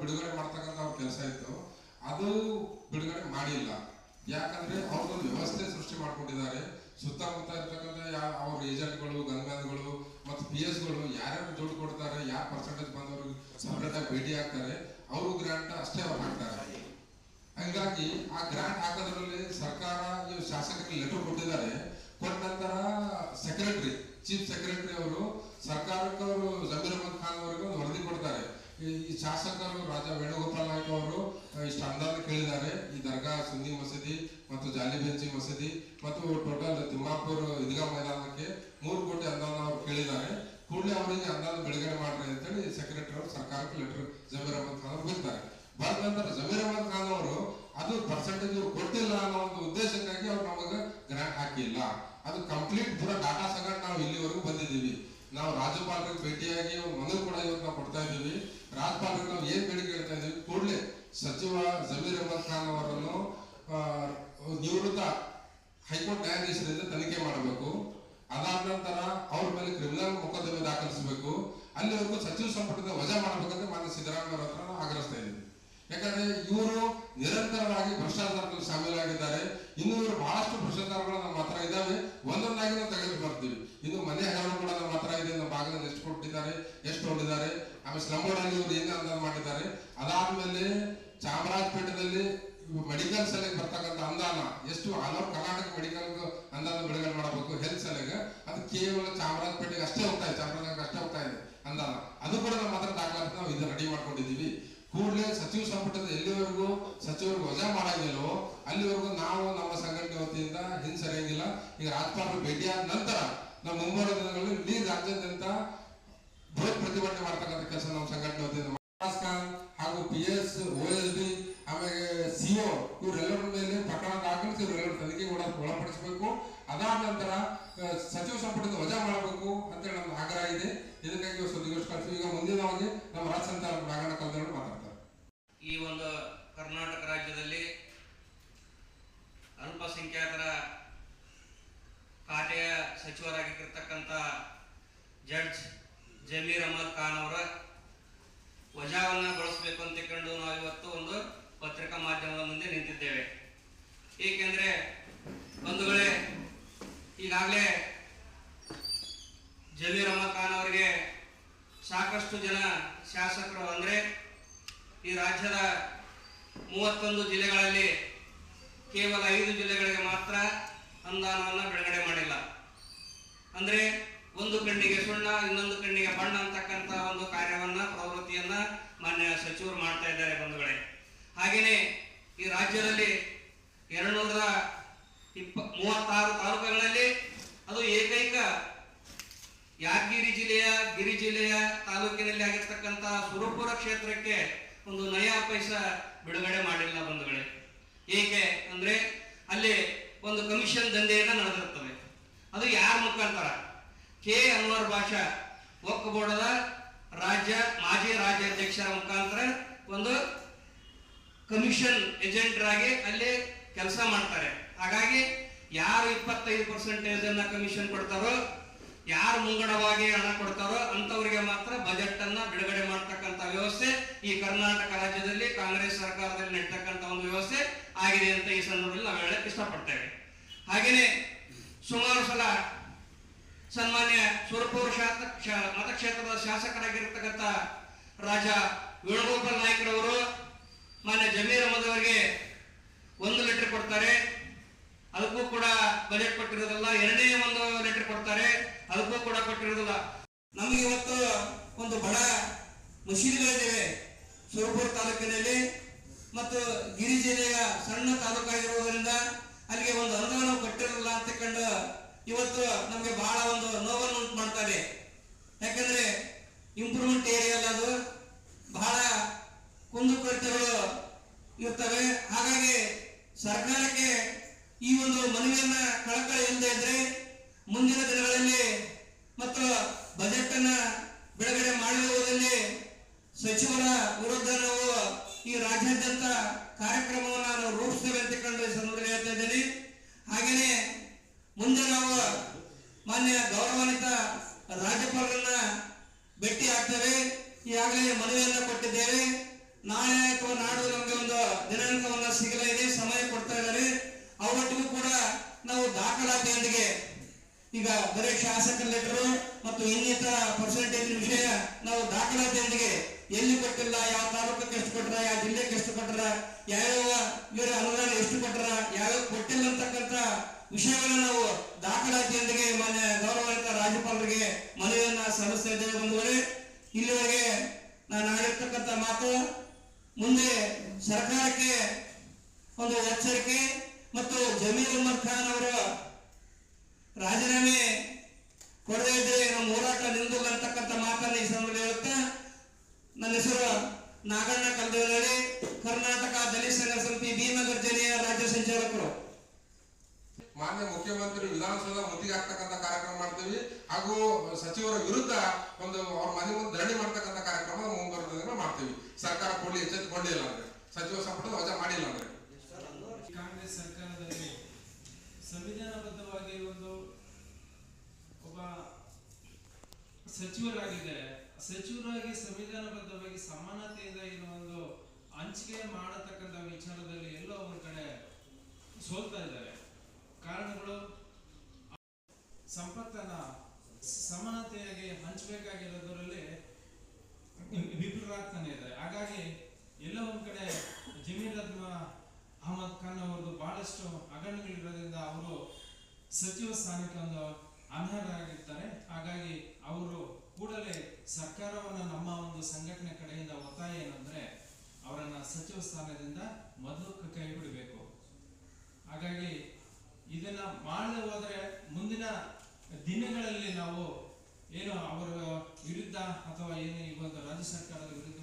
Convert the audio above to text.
ಬಿಡುಗಡೆ ಮಾಡ್ತಕ್ಕಂಥ ಅವ್ರ ಕೆಲಸ ಇತ್ತು. ಅದು ಬಿಡುಗಡೆ ಮಾಡಿಲ್ಲ. ಯಾಕಂದ್ರೆ ಅವ್ರದ್ದೊಂದು ವ್ಯವಸ್ಥೆ ಸೃಷ್ಟಿ ಮಾಡ್ಕೊಂಡಿದ್ದಾರೆ. ಸುತ್ತಮುತ್ತ ಇರ್ತಕ್ಕಂಥ ಅವ್ರ ಏಜೆಂಟ್ಗಳು, ಗನ್ಮ್ಯಾನ್ಗಳು ಮತ್ತು ಪಿ ಎಸ್ಗಳು ಯಾರ್ಯಾರು ದುಡ್ಡು ಕೊಡ್ತಾರೆ ಯಾವ ಪರ್ಸೆಂಟೇಜ್ ಬಂದವರು ಸಪ್ರೇಟ್ ಆಗಿ ಭೇಟಿ ಆಗ್ತಾರೆ, ಅವರು ಗ್ರಾಂಟ್ ಅಷ್ಟೇ ಅವ್ರು ಹಾಕ್ತಾರೆ. ಹಂಗಾಗಿ ಆ ಗ್ರಾಂಟ್ ಹಾಕೋದ್ರಲ್ಲಿ ಸರ್ಕಾರ ಶಾಸಕರಿಗೆ ಲೆಟರ್ ಕೊಟ್ಟಿದ್ದಾರೆ. ಕೊಟ್ಟ ನಂತರ ಸೆಕ್ರೆಟರಿ ಚೀಫ್ ಸೆಕ್ರೆಟರಿ ಅವರು ಸರ್ಕಾರಕ್ಕೆ ಅವರು ಜಮೀರ್ ಅಹಮದ್ ಖಾನ್ ಅವರಿಗೆ ಒಂದು ವರದಿ ಕೊಡ್ತಾರೆ ಈ ಈ ಶಾಸಕರು ರಾಜಾ ವೇಣುಗೋಪಾಲ್ ನಾಯ್ಕ ಅವರು ಆ, ಇಷ್ಟು ಅನುದಾನ ಕೇಳಿದ್ದಾರೆ ಈ ದರ್ಗಾ ಸುನ್ನಿ ಮಸೀದಿ ಮತ್ತು ಜಾಲಿಬೆಂಚಿ ಮಸೀದಿ ಮತ್ತು ಟೋಟಲ್ ತಿಮ್ಮಾಪುರ್, ಇದ್ಗಾ ಮೈದಾನಕ್ಕೆ ಮೂರು ಕೋಟಿ ಅನುದಾನ ಅವರು ಕೇಳಿದ್ದಾರೆ. ಕೂಡಲೇ ಅವರಿಗೆ ಅನುದಾನ ಬಿಡುಗಡೆ ಮಾಡ್ರಿ ಅಂತೇಳಿ ಸೆಕ್ರೆಟರಿ ಅವರು ಸರ್ಕಾರಕ್ಕೆ ಲೆಟರ್ ಜಮೀರ್ ಅಹಮದ್ ಖಾನ್ ಬಿಡ್ತಾರೆ ಬಂದ ನಂತರ ಜಮೀರ್ ಅಹಮದ್ ಖಾನ್ ಅವರು ಅದು ಪರ್ಸೆಂಟೇಜ್ ಕೊಟ್ಟಿಲ್ಲ ಅನ್ನೋ ಒಂದು ಉದ್ದೇಶಕ್ಕಾಗಿ ಅವ್ರು ನಮಗೆ ಗ್ರಾಂಟ್ ಹಾಕಿಲ್ಲ. ಅದು ಕಂಪ್ಲೀಟ್ ಪೂರ ಡಾಟಾ ಸಂಗಡ ನಾವು ಇಲ್ಲಿವರೆಗೂ ಬಂದಿದ್ದೀವಿ. ನಾವು ರಾಜ್ಯಪಾಲರಿಗೆ ಭೇಟಿಯಾಗಿ ಮನವಿ ಕೂಡ ಇವತ್ತು ನಾವು ಕೊಡ್ತಾ ಇದ್ದೀವಿ. ರಾಜ್ಯಪಾಲರಿಗೆ ನಾವು ಏನ್ ಬೇಡಿಕೆ ಹೇಳ್ತಾ ಇದ್ದೀವಿ? ಕೂಡಲೇ ಸಚಿವ ಜಮೀರ್ ಅಹಮದ್ ಖಾನ್ ಅವರನ್ನು ನಿವೃತ್ತ ಹೈಕೋರ್ಟ್ ನ್ಯಾಯಾಧೀಶರಿಂದ ತನಿಖೆ ಮಾಡಬೇಕು. ಅದಾದ ನಂತರ ಅವ್ರ ಮೇಲೆ ಕ್ರಿಮಿನಲ್ ಮೊಕದ್ದಮೆ ದಾಖಲಿಸಬೇಕು. ಅಲ್ಲಿವರೆಗೂ ಸಚಿವ ಸಂಪುಟದ ವಜಾ ಮಾಡಬೇಕಂತ ಮಾನ್ಯ ಸಿದ್ದರಾಮಯ್ಯ ಹತ್ರ ಆಗ್ರಹಿಸ್ತಾ ಇದ್ದೀವಿ. ಯಾಕಂದ್ರೆ ಇವರು ನಿರಂತರವಾಗಿ ಭ್ರಷ್ಟಾಚಾರದಲ್ಲಿ ಶಾಮೀಲಾಗಿದ್ದಾರೆ. ಇನ್ನು ಇವರು ಬಹಳಷ್ಟು ಭ್ರಷ್ಟಾಚಾರಗಳು ನಮ್ಮ ಹತ್ರ ಇದ್ದಾವೆ. ಒಂದೊಂದಾಗಿ ನಾವು ತೆಗೆದು ಬರ್ತೀವಿ. ಇನ್ನು ಮನೆ ಹಗರಣ ಕೂಡ ನಮ್ಮ ಹತ್ರ ಇದೆ. ನಮ್ಮ ಭಾಗದಲ್ಲಿ ಎಷ್ಟು ಕೊಟ್ಟಿದ್ದಾರೆ, ಎಷ್ಟು ಹೊಂದಿದ್ದಾರೆ ಆಮೇಲೆ ಸ್ಲಂಬೋರ್ಡ್ ಇವರು ಏನು ಅಂದಾಜು ಮಾಡಿದ್ದಾರೆ. ಅದಾದ್ಮೇಲೆ ಚಾಮರಾಜಪೇಟೆದಲ್ಲಿ ಮೆಡಿಕಲ್ ಸಲಹೆ ಬರ್ತಕ್ಕಂಥ ಅನುದಾನ ಎಷ್ಟು ಓವರ್ ಕರ್ನಾಟಕ ಮೆಡಿಕಲ್ ಅನುದಾನ ಬಿಡುಗಡೆ ಮಾಡಬೇಕು ಹೆಲ್ತ್ ಸಲಹೆಗೆ ಅದು ಕೇವಲ ಚಾಮರಾಜಪೇಟೆಗೆ ಅಷ್ಟೇ ಹೋಗ್ತಾ ಇದೆ ಚಾಮರಾಜನಗರಕ್ಕೆ ಅಷ್ಟೇ ಹೋಗ್ತಾ ಇದೆ ಅನುದಾನ ಅದು ಕೂಡ ನಮ್ಮ ಹತ್ರ ದಾಖಲಾತಿ ನಾವು ಇದು ರೆಡಿ ಮಾಡ್ಕೊಂಡಿದ್ದೀವಿ ಕೂಡಲೇ ಸಚಿವ ಸಂಪುಟದ ಎಲ್ಲಿವರೆಗೂ ಸಚಿವರು ವಜಾ ಮಾಡಂಗಿಲ್ಲವೋ ಅಲ್ಲಿವರೆಗೂ ನಾವು ನಮ್ಮ ಸಂಘಟನೆ ವತಿಯಿಂದ ಹಿಂಸರಿಯಂಗಿಲ್ಲ ಈಗ ರಾಜ್ಯಪಾಲರು ಭೇಟಿಯಾದ ನಂತರ ನಮ್ಮ ಮುಂಬರುವ ದಿನಗಳಲ್ಲಿ ಇಡೀ ರಾಜ್ಯಾದ್ಯಂತ ಬೃಹತ್ ಪ್ರತಿಭಟನೆ ಮಾಡ್ತಕ್ಕಂಥ ಕೆಲಸ ನಮ್ಮ ಸಂಘಟನೆ ವತಿಯಿಂದ ಹಾಗೂ P S O S D ಆಮೇಲೆ ಸಿಒ ಇವರೆಲ್ಲರ ಮೇಲೆ ಪ್ರಕರಣ ದಾಖಲಿಸಿ ಇವರೆಲ್ಲರೂ ಕೂಡ ಒಳಪಡಿಸಬೇಕು. ಅದಾದ ನಂತರ ಸಚಿವ ಸಂಪುಟದ ವಜಾ ಮಾಡಬೇಕು ಅಂತೇಳಿ ನಮ್ಮ ಆಗ್ರಹ ಇದೆ. ಇದಕ್ಕಾಗಿ ಸುದ್ದಿಗೋಷ್ಠಿ ಈಗ ಮುಂದಿನವಾಗಿ ನಮ್ಮ ರಾಜ್ಯ ಸಂಚಾಲಕ ನಾಗಣ್ಣ ಕಲ್ದವರು ಮಾತಾಡ್ತಾರೆ ಈ ಒಂದು ಕರ್ನಾಟಕ ರಾಜ್ಯದಲ್ಲಿ ಅಲ್ಪಸಂಖ್ಯಾತರ ಖಾತೆಯ ಸಚಿವರಾಗಿರ್ತಕ್ಕಂಥ ಜಡ್ಜ್ ಜಮೀರ್ ಅಹಮದ್ ಖಾನ್ ಅವರ ವಜಾವನ್ನ ಗೊಳಿಸಬೇಕು ಅಂತ ಕಂಡು ನಾವು ಇವತ್ತು ಒಂದು ಪತ್ರಿಕಾ ಮಾಧ್ಯಮದ ಮುಂದೆ ನಿಂತಿದ್ದೇವೆ ಏಕೆಂದರೆ ಬಂಧುಗಳೇ ಈಗಾಗಲೇ ಜಮೀರ್ ಅಹಮದ್ ಖಾನ್ ಅವರಿಗೆ ಸಾಕಷ್ಟು ಜನ ಶಾಸಕರು ಅಂದರೆ ಈ ರಾಜ್ಯದ ಮೂವತ್ತೊಂದು ಜಿಲ್ಲೆಗಳಲ್ಲಿ ಕೇವಲ ಐದು ಜಿಲ್ಲೆಗಳಿಗೆ ಮಾತ್ರ ಅನುದಾನವನ್ನು ಬಿಡುಗಡೆ ಮಾಡಿಲ್ಲ. ಅಂದರೆ ಒಂದು ಕಣ್ಣಿಗೆ ಸುಣ್ಣ, ಇನ್ನೊಂದು ಕಣ್ಣಿಗೆ ಬಣ್ಣ ಅಂತಕ್ಕಂಥ ಒಂದು ಕಾರ್ಯವನ್ನು, ಪ್ರವೃತ್ತಿಯನ್ನು ಮಾನ್ಯ ಸಚಿವರು ಮಾಡ್ತಾ ಇದ್ದಾರೆ ಬಂಧುಗಳೇ ಹಾಗೆಯೇ ಈ ರಾಜ್ಯದಲ್ಲಿ ಎರಡ್ನೂರ ಇಪ್ಪ, ಮೂವತ್ತಾರು ತಾಲೂಕುಗಳಲ್ಲಿ ಅದು ಏಕೈಕ ಯಾದಗಿರಿ ಜಿಲ್ಲೆಯ ಗಿರಿ ಜಿಲ್ಲೆಯ ತಾಲೂಕಿನಲ್ಲಿ ಆಗಿರ್ತಕ್ಕಂಥ ಸುರಪುರ ಕ್ಷೇತ್ರಕ್ಕೆ ಒಂದು ನಯಾ ಪೈಸ ಬಿಡುಗಡೆ ಮಾಡಿಲ್ಲ ಬಂಧುಗಳೇ. ಏಕೆ ಅಂದ್ರೆ ಅಲ್ಲಿ ಒಂದು ಕಮಿಷನ್ ದಂಧೆಯನ್ನ ನಡೆದಿರ್ತವೆ ಅದು ಯಾರ ಮುಖಾಂತರ? ಕೆ ಅನ್ವರ್ ಭಾಷಾ ಒಕ್ಕ ಬೋರ್ಡದ ರಾಜ್ಯ, ಮಾಜಿ ರಾಜ್ಯಾಧ್ಯಕ್ಷರ ಮುಖಾಂತರ ಒಂದು ಕಮಿಷನ್ ಏಜೆಂಟರಾಗಿ ಅಲ್ಲಿ ಕೆಲಸ ಮಾಡ್ತಾರೆ. ಹಾಗಾಗಿ ಯಾರು ಇಪ್ಪತ್ತೈದು ಪರ್ಸೆಂಟೇಜ್ ಅನ್ನ ಕಮಿಷನ್ ಕೊಡ್ತಾರೋ ಯಾರು ಮುಂಗಡವಾಗಿ ಹಣ ಕೊಡ್ತಾರೋ ಅಂತವರಿಗೆ ಮಾತ್ರ ಬಜೆಟ್ ಅನ್ನ ಬಿಡುಗಡೆ ಮಾಡ್ತಕ್ಕಂತ ವ್ಯವಸ್ಥೆ ಈ ಕರ್ನಾಟಕ ರಾಜ್ಯದಲ್ಲಿ ಕಾಂಗ್ರೆಸ್ ಸರ್ಕಾರದಲ್ಲಿ ನಡೀತಕ್ಕಂಥ ಒಂದು ವ್ಯವಸ್ಥೆ ಆಗಿದೆ ಅಂತ ಈ ಸಂದರ್ಭದಲ್ಲಿ ನಾವು ಹೇಳಕ್ ಇಷ್ಟಪಡ್ತೇವೆ. ಹಾಗೇನೆ ಸುಮಾರು ಸಲ ಸನ್ಮಾನ್ಯ ಸುರಪುರ ಮತಕ್ಷೇತ್ರದ ಶಾಸಕರಾಗಿರ್ತಕ್ಕಂಥ ರಾಜ ವೇಣುಗೋಪಾಲ್ ನಾಯ್ಕರವರು ಮಾನ್ಯ ಜಮೀರ್ ಅಹಮದ್ ಅವರಿಗೆ ಒಂದು ಲೆಟರ್ ಕೊಡ್ತಾರೆ. ಅದಕ್ಕೂ ಕೂಡ ಬಜೆಟ್ ಕೊಟ್ಟಿರೋದಿಲ್ಲ. ಎರಡನೇ ಒಂದು ಲೆಟರ್ ಕೊಡ್ತಾರೆ. ಅದಕ್ಕೂ ಕೂಡ ಕೊಟ್ಟಿರೋದಿಲ್ಲ. ನಮಗೆ ಇವತ್ತು ಒಂದು ಬಡ ಮಸೀದಿಗಳಿವೆ ಸುರಪುರ ತಾಲೂಕಿನಲ್ಲಿ ಮತ್ತು ಗಿರಿ ಜಿಲ್ಲೆಯ ಸಣ್ಣ ತಾಲೂಕಾಗಿರುವುದರಿಂದ ಅಲ್ಲಿಗೆ ಒಂದು ಅನುದಾನ ಕೊಟ್ಟಿರಲಿಲ್ಲ ಅಂತ ಕಂಡು ಇವತ್ತು ನಮಗೆ ಬಹಳ ಒಂದು ನೋವನ್ನು ಉಂಟು ಮಾಡ್ತಾರೆ ಯಾಕಂದ್ರೆ ಇಂಪ್ರೂವ್ಮೆಂಟ್ ಏರಿಯಲ್ಲ ಅದು. ಬಹಳ ಕುಂದುಕೊರತೆಗಳು ಇರ್ತವೆ. ಹಾಗಾಗಿ ಸರ್ಕಾರಕ್ಕೆ ಈ ಒಂದು ಮನವಿಯನ್ನ ಕಳಕಳಿ ಇದ್ರೆ ಮುಂದಿನ ದಿನಗಳಲ್ಲಿ ಮತ್ತು ಬಜೆಟ್ ಅನ್ನ ಬಿಡುಗಡೆ ಮಾಡಿರುವುದರಲ್ಲಿ ಸಚಿವರ ವಿರುದ್ಧ ನಾವು ಈ ರಾಜ್ಯಾದ್ಯಂತ ಕಾರ್ಯಕ್ರಮವನ್ನು ನಾವು ರೂಪಿಸ್ತೇವೆ ಅಂತ ಕಂಡು ಈ ಸಂದರ್ಭದಲ್ಲಿ ಹೇಳ್ತಾ ಇದ್ದೇನೆ. ಹಾಗೆಯೇ ಮುಂದೆ ನಾವು ಮಾನ್ಯ ಗೌರವಾನ್ವಿತ ರಾಜ್ಯಪಾಲರನ್ನ ಭೇಟಿ ಆಗ್ತೇವೆ. ಈಗಾಗಲೇ ಮನವಿಯನ್ನ ಕೊಟ್ಟಿದ್ದೇವೆ. ನಾಳೆ ಅಥವಾ ನಾಡು ನಮಗೆ ಒಂದು ದಿನಾಂಕವನ್ನ ಇದೆ, ಸಮಯ ಕೊಡ್ತಾ ಇದ್ದಾರೆ. ಅವರೊಟ್ಟಿಗೂ ಕೂಡ ನಾವು ದಾಖಲಾತಿಯೊಂದಿಗೆ ಈಗ ಬರೀ ಶಾಸಕರ ಲೆಟರ್ ಮತ್ತು ಇನ್ನಿತರ ಪರ್ಸೆಂಟೇಜ್ ವಿಷಯ ನಾವು ದಾಖಲಾತಿಯೊಂದಿಗೆ ಎಲ್ಲಿ ಕೊಟ್ಟಿಲ್ಲ, ಯಾವ ತಾಲೂಕಕ್ಕೆ ಎಷ್ಟು ಕೊಟ್ಟರ ಯಾವ ಜಿಲ್ಲೆಗೆ ಎಷ್ಟು ಕೊಟ್ಟರ ಯಾವ್ಯಾವ ಇವರ ಅನುದಾನ ಎಷ್ಟು ಕೊಟ್ಟರ ಯಾವ್ಯಾವ ಕೊಟ್ಟಿಲ್ಲ ಅಂತಕ್ಕಂಥ ವಿಷಯಗಳನ್ನ ನಾವು ದಾಖಲಾತಿಯೊಂದಿಗೆ ಮಾನ್ಯ ಗೌರವಾನ್ವಿತ ರಾಜ್ಯಪಾಲರಿಗೆ ಮನವಿಯನ್ನ ಸಲ್ಲಿಸ್ತಾ ಇದ್ದೇವೆ ಬಂಧುಗಳೇ. ಇಲ್ಲಿವರೆಗೆ ನಾನು ಆಗಿರ್ತಕ್ಕಂಥ ಮಾತು ಮುಂದೆ ಸರ್ಕಾರಕ್ಕೆ ಒಂದು ಎಚ್ಚರಿಕೆ ಮತ್ತು ಜಮೀರ್ ಅಹ್ಮದ್ ಖಾನ್ ಅವರ ರಾಜೀನಾಮೆ ಕೊಡದೇ ಇದ್ರೆ ನಮ್ಮ ಹೋರಾಟ ನಿಂದಿಲ್ಲ ಅಂತಕ್ಕಂಥ ಮಾತನ್ನ ಈ ಸಂದರ್ಭದಲ್ಲಿ ಹೇಳುತ್ತಾ? ನನ್ನ ಹೆಸರು ನಾಗಣ್ಣ ಕಲ್ದೇವನಹಳ್ಳಿ ಕರ್ನಾಟಕ ದಲಿತ ಸಂಘ ಸಮಿತಿ ಭೀಮನಗರ ಜಿಲ್ಲೆಯ ರಾಜ್ಯ ಸಂಚಾಲಕರು. ಮಾನ್ಯ ಮುಖ್ಯಮಂತ್ರಿ ವಿಧಾನಸೌಧ ಮುತ್ತಿಗೆ ಹಾಕ್ತಕ್ಕಂಥ ಕಾರ್ಯಕ್ರಮ ಮಾಡ್ತೀವಿ. ಹಾಗೂ ಸಚಿವರ ವಿರುದ್ಧ ಒಂದು ಅವ್ರ ಮನೆ ಮುಂದೆ ಧರಣಿ ಮಾಡ್ತಕ್ಕಂಥ ಕಾರ್ಯಕ್ರಮ ಮುಂಬರುವ ಮಾಡ್ತೀವಿ. ಸರ್ಕಾರ ಕೊಡ್ಲಿ ಎಚ್ಚೆತ್ತುಕೊಂಡಿಲ್ಲ ಅಂದ್ರೆ. ಸಚಿವ ಸಂಪುಟದ ವಜಾ ಮಾಡಿಲ್ಲ ಅಂದ್ರೆ. ಕಾಂಗ್ರೆಸ್ ಸರ್ಕಾರದಲ್ಲಿ ಸಂವಿಧಾನಬದ್ಧವಾಗಿ ಒಂದು ಒಬ್ಬ ಸಚಿವರಾಗಿದ್ದಾರೆ. ಸಚಿವರಾಗಿ ಸಂವಿಧಾನಬದ್ಧವಾಗಿ ಸಮಾನತೆಯಿಂದ ಏನೋ ಒಂದು ಹಂಚಿಕೆ ಮಾಡತಕ್ಕಂಥ ವಿಚಾರದಲ್ಲಿ ಎಲ್ಲೋ ಒಂದ್ ಕಡೆ ಸೋಲ್ತಾ ಇದ್ದಾರೆ. ಕಾರಣಗಳು? ಸಂಪತ್ತನ್ನ ಸಮಾನತೆಯಾಗಿ ಹಂಚಬೇಕಾಗಿರೋದರಲ್ಲಿ ವಿಫಲರಾಗ್ತಾನೆ ಇದ್ದಾರೆ ಹಾಗಾಗಿ ಎಲ್ಲೋ ಒಂದ್ ಕಡೆ ಜಮೀರ್ ಅಹಮದ್ ಖಾನ್ ಅವರದು ಬಹಳಷ್ಟು ಹಗರಣಗಳಿರೋದ್ರಿಂದ ಅವರು ಸಚಿವ ಸ್ಥಾನಕ್ಕೆ ಒಂದು ಅನರ್ಹರಾಗಿರ್ತಾರೆ. ಹಾಗಾಗಿ ಅವರು ಕೂಡಲೇ ಸರ್ಕಾರವನ್ನ ನಮ್ಮ ಒಂದು ಸಂಘಟನೆ ಕಡೆಯಿಂದ ಒತ್ತಾಯ ಏನಂದ್ರೆ ಅವರನ್ನ ಸಚಿವ ಸ್ಥಾನದಿಂದ ಮೊದಲು ಕೈ ಬಿಡಬೇಕು. ಹಾಗಾಗಿ ಇದನ್ನ ಮಾಡದೆ ಹೋದ್ರೆ ಮುಂದಿನ ದಿನಗಳಲ್ಲಿ ನಾವು ಏನು ಅವರ ವಿರುದ್ಧ ಅಥವಾ ಏನು ಈ ಒಂದು ರಾಜ್ಯ ಸರ್ಕಾರದ ವಿರುದ್ಧವಾಗಿ